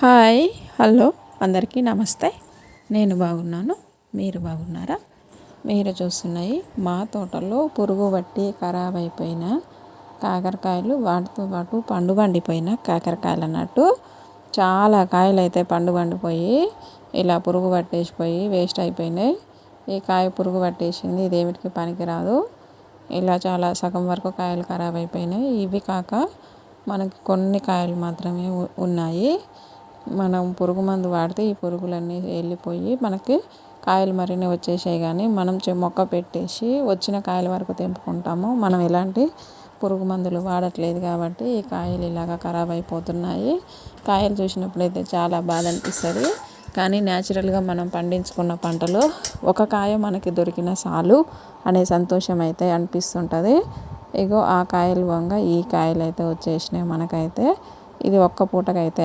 Hi hello అందరికీ నమస్తే. నేను బాగున్నాను మీరు బాగున్నారా? మీరు చూస్తున్నాయి మా తోటలో పురుగు పట్టి ఖరాబ్ అయిపోయిన కాకరకాయలు వాటితో పాటు పండు పండిపోయిన కాకరకాయలు అన్నట్టు చాలా కాయలు అయితే పండు పండిపోయి ఇలా పురుగు పట్టేసిపోయి వేస్ట్ అయిపోయినాయి. ఈ కాయ పురుగు పట్టేసింది ఇదేమిటికి పనికిరాదు. ఇలా చాలా సగం వరకు కాయలు ఖరాబ్ అయిపోయినాయి ఇవి కాక మనకి కొన్ని కాయలు మాత్రమే ఉన్నాయి. మనం పురుగు మందు వాడితే ఈ పురుగులన్నీ వెళ్ళిపోయి మనకి కాయలు మరిన్ని వచ్చేసాయి కానీ మనం మొక్క పెట్టేసి వచ్చిన కాయల వరకు తెంపుకుంటాము. మనం ఎలాంటి పురుగు మందులు వాడట్లేదు కాబట్టి ఈ కాయలు ఇలాగ ఖరాబ్ అయిపోతున్నాయి. కాయలు చూసినప్పుడైతే చాలా బాధ అనిపిస్తుంది. కానీ న్యాచురల్గా మనం పండించుకున్న పంటలు ఒక కాయ మనకి దొరికిన చాలు అనే సంతోషం అయితే అనిపిస్తుంటుంది. ఇగో ఆ కాయలు వంగ ఈ కాయలు అయితే వచ్చేసినాయి మనకైతే. ఇది ఒక్క పూటకైతే